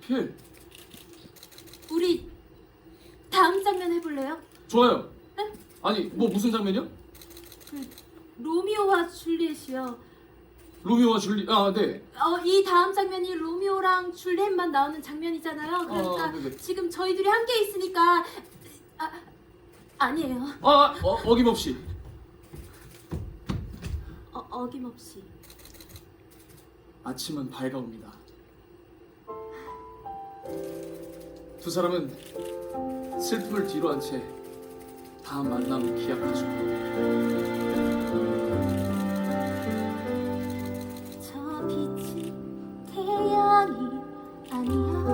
필. 우리 다음 장면 해볼래요? 좋아요. 네? 아니 뭐 무슨 장면이요? 그 로미오와 줄리엣이요. 로미오와 줄리. 아 네. 어, 이 다음 장면이 로미오랑 줄리엣만 나오는 장면이잖아요. 그러니까 아, 네네. 지금 저희들이 함께 있으니까 아, 아니에요. 아 어, 어김없이. 어, 어김없이. 아침은 밝아옵니다. 두 사람은 슬픔을 뒤로 한 채 다음 만남을 기약하죠. 저 빛은 태양이 아니야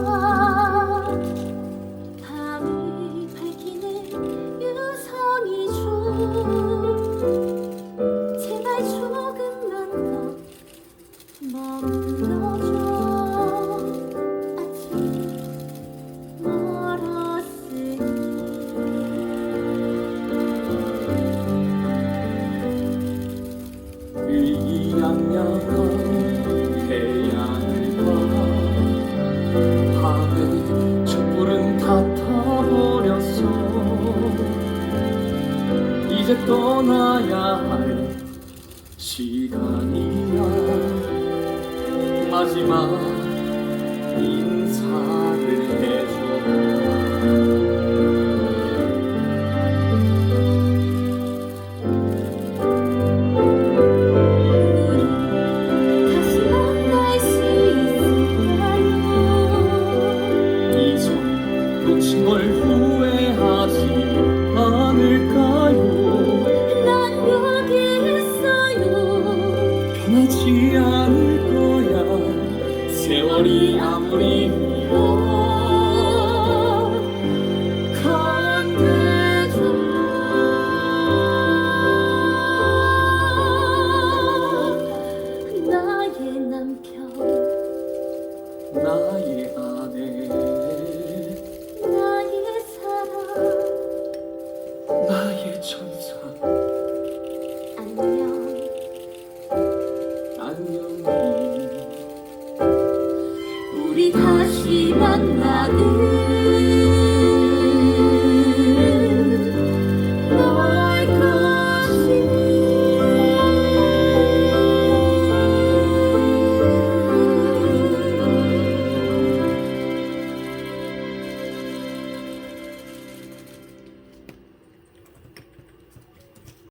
떠나야 할 시간이야. 마지막 인사를 해 않을 거야. 세월이 아무리 흘러 건대줘 나의 남편 나의 아내. 希望那雨。